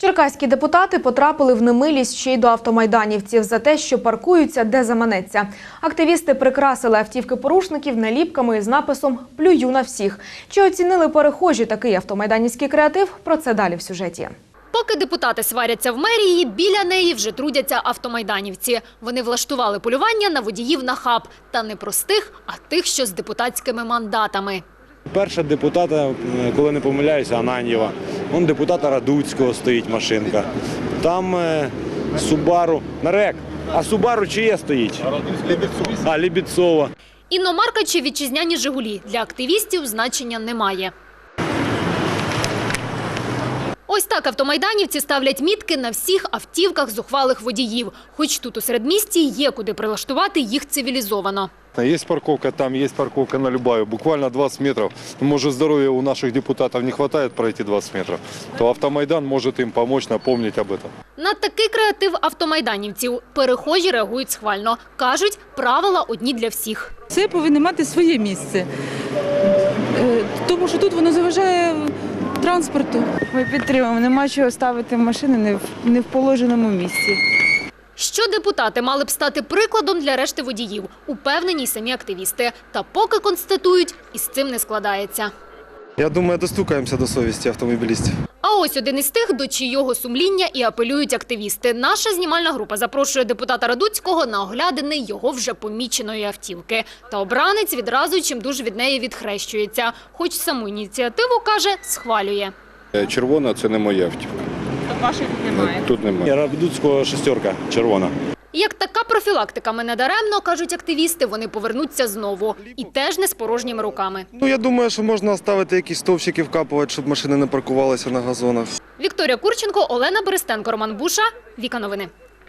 Черкаські депутати потрапили в немилість ще й до автомайданівців за те, що паркуються де заманеться. Активісти прикрасили автівки порушників наліпками із написом Плюю на всіх. Чи оцінили перехожі такий автомайданівський креатив? Про це далі в сюжеті. Поки депутати сваряться в мерії, біля неї вже трудяться автомайданівці. Вони влаштували полювання на водіїв на хаб. Та не простих, а тих, що з депутатськими мандатами. Перша депутата, е, коли не помиляюся, Ананьєва. Вон депутата Радуцького стоїть машинка. Там е, Субару. Нарек. А Субару чиє стоїть? А, Лібідцова. Іномарка чи вітчизняні «Жигулі» для активістів значення немає. Ось так автомайданівці ставлять мітки на всіх автівках зухвалих водіїв. Хоч тут у середмісті є куди прилаштувати їх цивілізовано. Есть парковка там, есть парковка на Любаю, буквально 20 метров. Ну, Может, здоровья у наших депутатов не хватает пройти 20 метров, то Автомайдан может им помочь напомнить об этом. На такий креатив автомайданівців перехожі реагують схвально. Кажуть, правила одні для всіх. Це повинно мати своє місце, Е, тому що тут воно заважає транспорту. Ми підтримуємо. Нема чого ставити машини не в, не в положеному місці. Що депутати мали б стати прикладом для решти водіїв, упевнені й самі активісти. Та поки констатують, із цим не складається. Я думаю, достукаємося до совісті автомобілістів. А ось один із тих, до чийого сумління і апелюють активісти. Наша знімальна група запрошує депутата Радуцького на оглядини його вже поміченої автівки. Та обранець відразу чим дуже від неї відхрещується. Хоч саму ініціативу, каже, схвалює. Е, Червона це не моя автівка. Тут немає? Тут немає. Радуцького шестерка червона. Як така профілактика мене даремно, кажуть активісти, вони повернуться знову. І теж не з порожніми руками. Ну я думаю, що можна ставити якісь стовпчики вкапувати, щоб машини не паркувалися на газонах. Вікторія Курченко, Олена Берестенко, Роман Буша. Віка новини.